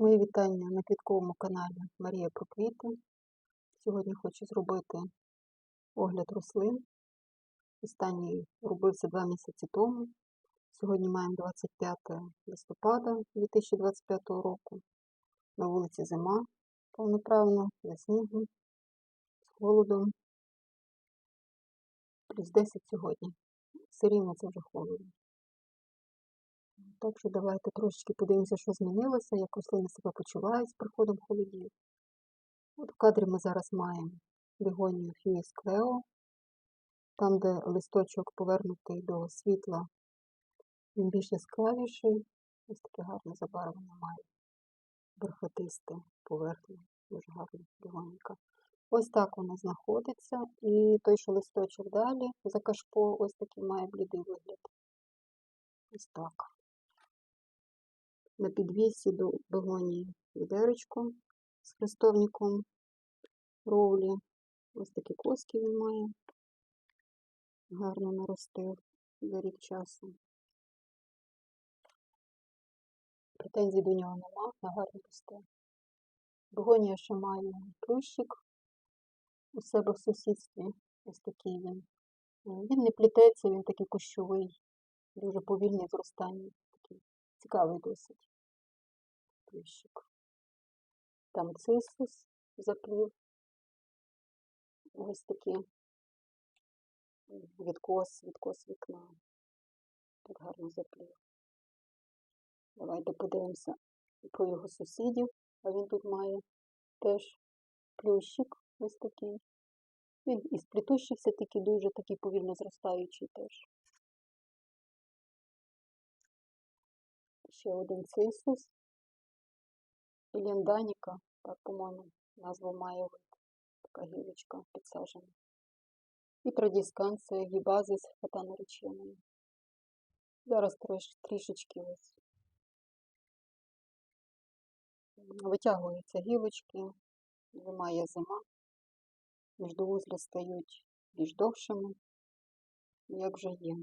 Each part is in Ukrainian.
Мої вітання на квітковому каналі Марія про квіти. Сьогодні хочу зробити огляд рослин. Останній робився два місяці тому. Сьогодні маємо 25 листопада 2025 року. На вулиці зима повноправно, на снігу, з холодом. Плюс 10 сьогодні. Все рівно це вже холодно. Так що давайте трошечки подивимося, що змінилося, як рослини себе почувають з приходом холодів. От в кадрі ми зараз маємо бігонію Фьюіс Клео, там, де листочок повернутий до світла, він більш яскравіший, ось таке гарне забарвлення має. Бархатисте поверхня, дуже гарна бігоніка. Ось так вона знаходиться, і той, що листочок далі за кашпо, ось такий має блідий вигляд. Ось так на підвісі до бегонії відеречко з хрестовником роулі. Ось такі коски він має. Гарно наростив за рік часу. Претензій до нього нема, на гарно росте. Бегонія ще має плющик у себе в сусідстві. Ось такий він. Він не плітеться, він такий кущовий, дуже зростанні. Такий цікавий досить плющик. Там цисус заплів. Ось такі відкос, відкос вікна. Так гарно заплів. Давайте подивимося про його сусідів. А він тут має теж плющик ось такий. Він із плітущихся такий дуже такий повільно зростаючий теж. Ще один цисус. Ілянданіка, так, по-моєму, назву має вид. Така гілочка підсаджена. І традісканція гібазис хатанореченою. Зараз трош, трішечки ось витягуються гілочки, зима є зима, міждовузлі стають більш довшими, як вже є.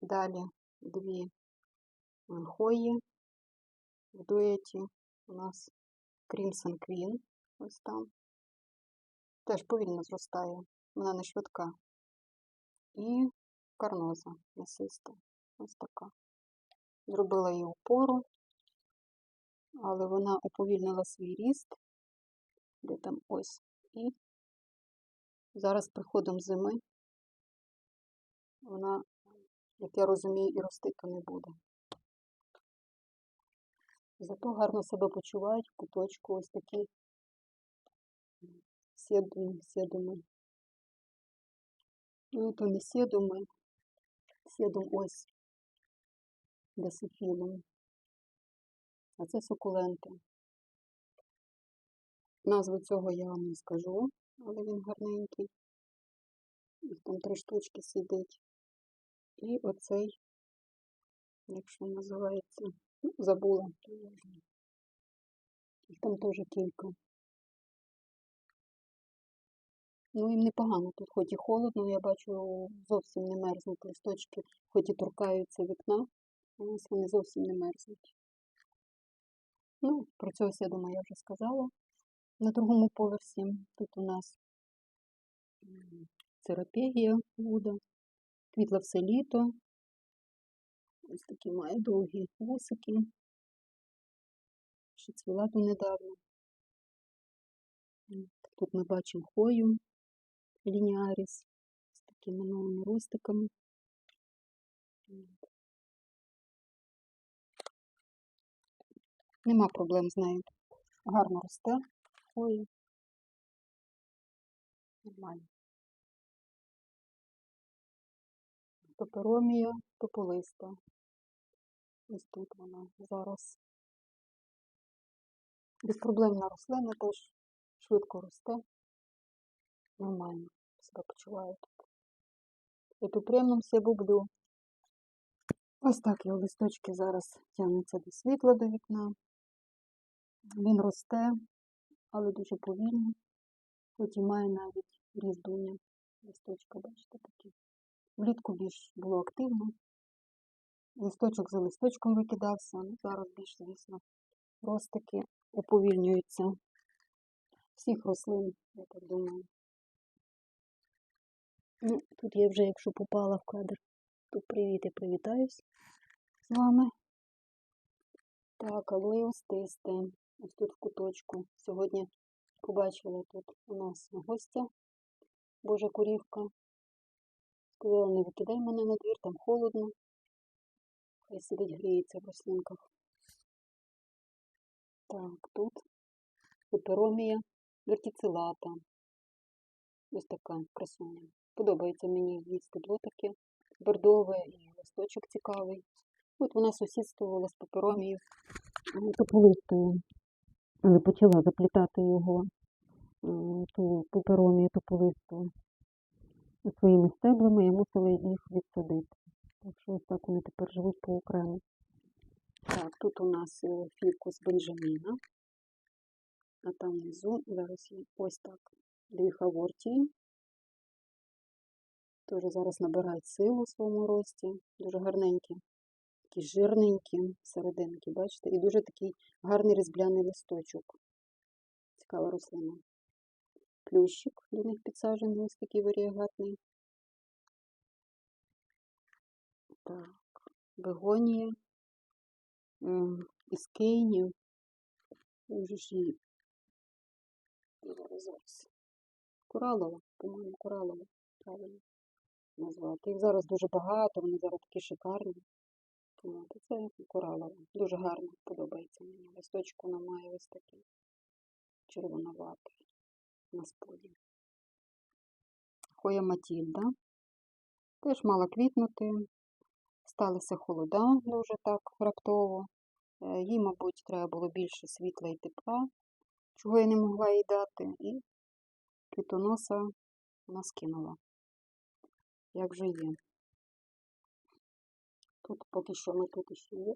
Далі дві хої в дуеті у нас Crimson Queen, ось там. Теж повільно зростає, вона не швидка. І карноза м'ясиста. Ось така. Зробила її опору, але вона уповільнила свій ріст, де там ось. І зараз приходом зими вона, як я розумію, і ростити не буде. Зато гарно себе почувають в куточку ось такі сідуми, сідуми. Ну, то не сідуми, сідум ось десифілум. А це сукуленти. Назву цього я вам не скажу, але він гарненький. Там три штучки сидить. І оцей, якщо називається, Ну, забула. Їх там теж кілька. Ну, їм непогано тут, хоч і холодно, я бачу, зовсім не мерзнуть листочки, хоч і торкаються вікна, але вони зовсім не мерзнуть. Ну, про цього сідома я вже сказала. На другому поверсі тут у нас церапегія буде, квітла все літо, Ось такі має довгі вусики. Ще цвіла то недавно. Тут ми бачимо хою лініаріс з такими новими ростиками. Нема проблем з нею. Гарно росте хою. Нормально. Пеперомія тополиста. Ось тут вона зараз. Безпроблемна рослина теж швидко росте. Нормально себе почуваю тут. І підприємно все бублю. Ось так його листочки зараз тягнуться до світла до вікна. Він росте, але дуже повільно. Потім має навіть різдуня. Більш було активно. Листочок за листочком викидався. Ну, зараз більш, звісно, ростики уповільнюються. Всіх рослин, я так думаю. Ну, тут я вже, якщо попала в кадр, то привіт і привітаюсь з вами. Так, алоє остисте. Ось тут в куточку. Сьогодні побачила тут у нас гостя, Божа курівка. Сказала, не викидай мене на двір, там холодно. Хай сидить, гріється в рослинках. Так, тут пеперомія вертицелата. Ось така красуня. Подобається мені їсти длотики, бордове і листочок цікавий. От вона сусідствувала з пеперомією тополистою. Почала заплітати його, ту пеперомію тополисту своїми стеблами, я мусила їх відсадити. Так що ось так вони тепер живуть по окремо. Так, тут у нас е, фікус Бенджаміна. А там внизу зараз є ось так. Дві хавортії. Теж зараз набирають силу у своєму рості. Дуже гарненькі, такі жирненькі серединки, бачите? І дуже такий гарний різбляний листочок. Цікава рослина. Плющик до них підсаджений, ось такий варіагатний. Так, бегонія. М, Із кейнів. Вже ж її. Зараз. Коралова, по-моєму, коралова, правильно назвати. Їх зараз дуже багато, вони зараз такі шикарні. Це коралова. Дуже гарно подобається мені. Листочку вона має ось такий червоноватий на споді. Хоя Матільда. Теж мала квітнути. Сталися холода дуже так раптово. Е, Їй, мабуть, треба було більше світла і тепла, чого я не могла їй дати, і квітоноса вона скинула. Як же є. Тут поки що ми тут ще є.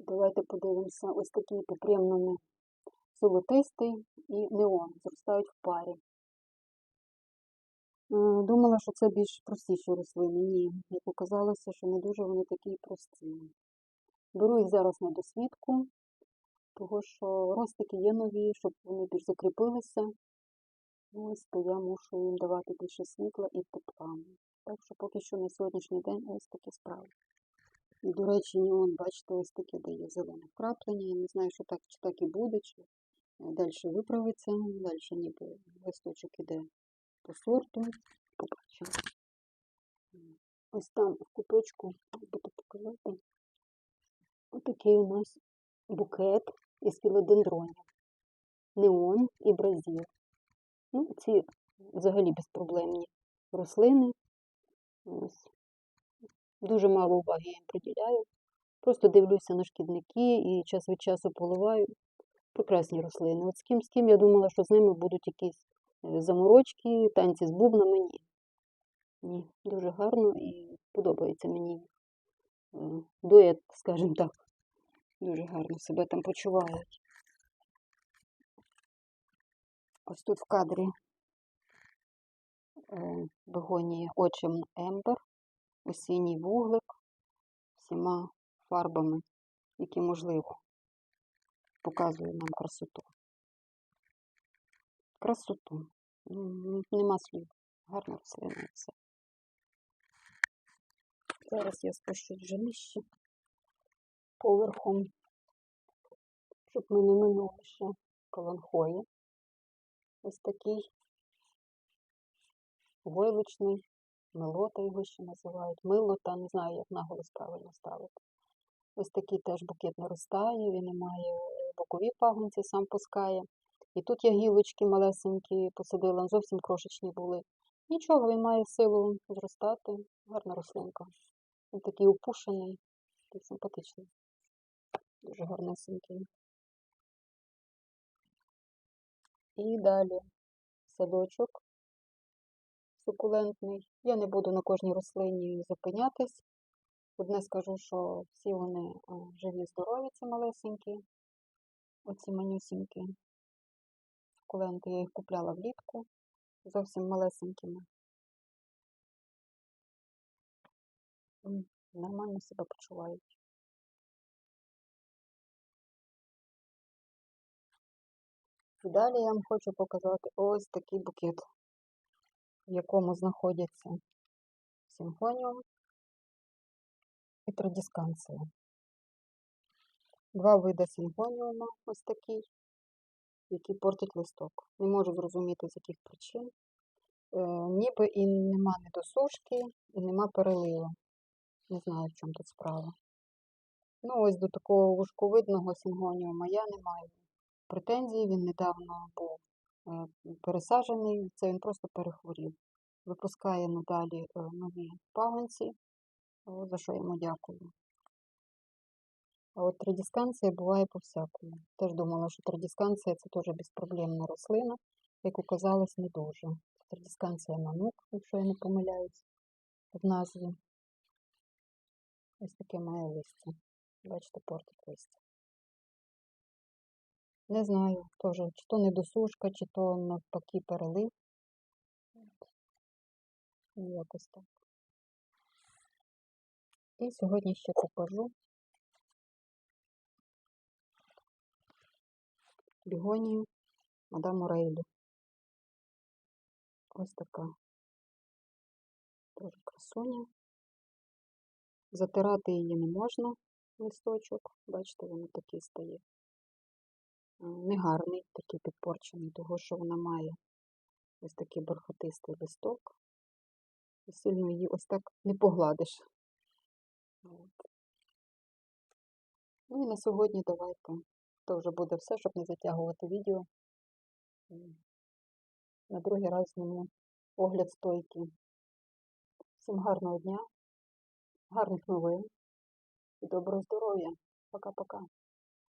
Давайте подивимося, ось такий попрямлений золотистий і неон зростають в парі. Е, Думала, що це більш простіші рослини. Ні, як оказалося, що не дуже вони такі прості. Беру їх зараз на досвідку, тому що ростики є нові, щоб вони більш закріпилися. Ось то я мушу їм давати більше світла і тепла. Так що поки що на сьогоднішній день ось такі справи. І, до речі, неон, бачите, ось таке дає зелене вкраплення. Я не знаю, що так чи так і буде, чи далі виправиться, далі ніби листочок іде по сорту. Ось там в куточку, буду показати. Отакий у нас букет із філодендронів. Неон і бразіл. Ну, ці взагалі безпроблемні рослини. Ось. Дуже мало уваги я їм приділяю. Просто дивлюся на шкідники і час від часу поливаю. Прекрасні рослини. От з ким з ким я думала, що з ними будуть якісь е, заморочки, танці з бубнами. Ні. Ні, дуже гарно і подобається мені. Е, Дует, скажімо так. Дуже гарно себе там почувають. Ось тут в кадрі бегонії очим Ембер, осінній вуглик всіма фарбами, які можливо. Показує нам красоту. Красоту. Нема слів. Гарна рослина все. Зараз я спущусь вже нижче поверхом, щоб ми не минули ще каланхої. Ось такий войлочний, милота його ще називають. Милота, не знаю, як наголос правильно ставити. Ось такий теж букет наростає, він має е, бокові пагонці, сам пускає. І тут я гілочки малесенькі посадила, зовсім крошечні були. Нічого, він має силу зростати. Гарна рослинка. Він такий опушений, такий симпатичний. Дуже гарнесенький. І далі садочок сукулентний. Я не буду на кожній рослині зупинятись. Одне скажу, що всі вони живі, здорові, ці малесенькі, оці манюсінькі. Куленти я їх купляла влітку, зовсім малесенькими. Нормально себе почувають. І далі я вам хочу показати ось такий букет, в якому знаходяться симфоніум, і традісканція. Два види симфоніума, ось такий, який портить листок. Не можу зрозуміти, з яких причин. Е, ніби і нема недосушки, і нема переливу. Не знаю, в чому тут справа. Ну, ось до такого вушковидного сингоніума я не маю претензій. Він недавно був е, пересаджений, це він просто перехворів. Випускає надалі е, нові пагонці, о, за що йому дякую. А от традісканція буває по-всякому. Теж думала, що традісканція це теж безпроблемна рослина, як оказалось, не дуже. Традісканція нанук, якщо я не помиляюсь, в назві. Ось таке має листя. Бачите, портить листя. Не знаю, теж, чи то недосушка, чи то навпаки перелив. Якось так. І сьогодні ще покажу бігонію мадам Рейлі. Ось така теж красуня. Затирати її не можна, листочок. Бачите, він такий стає. Е, Негарний, такий підпорчений, того що вона має ось такий бархатистий листок. І сильно її ось так не погладиш. Ну і на сьогодні давайте. То вже буде все, щоб не затягувати відео. На другий раз зніму огляд стойки. Всім гарного дня, гарних новин і доброго здоров'я. Пока-пока.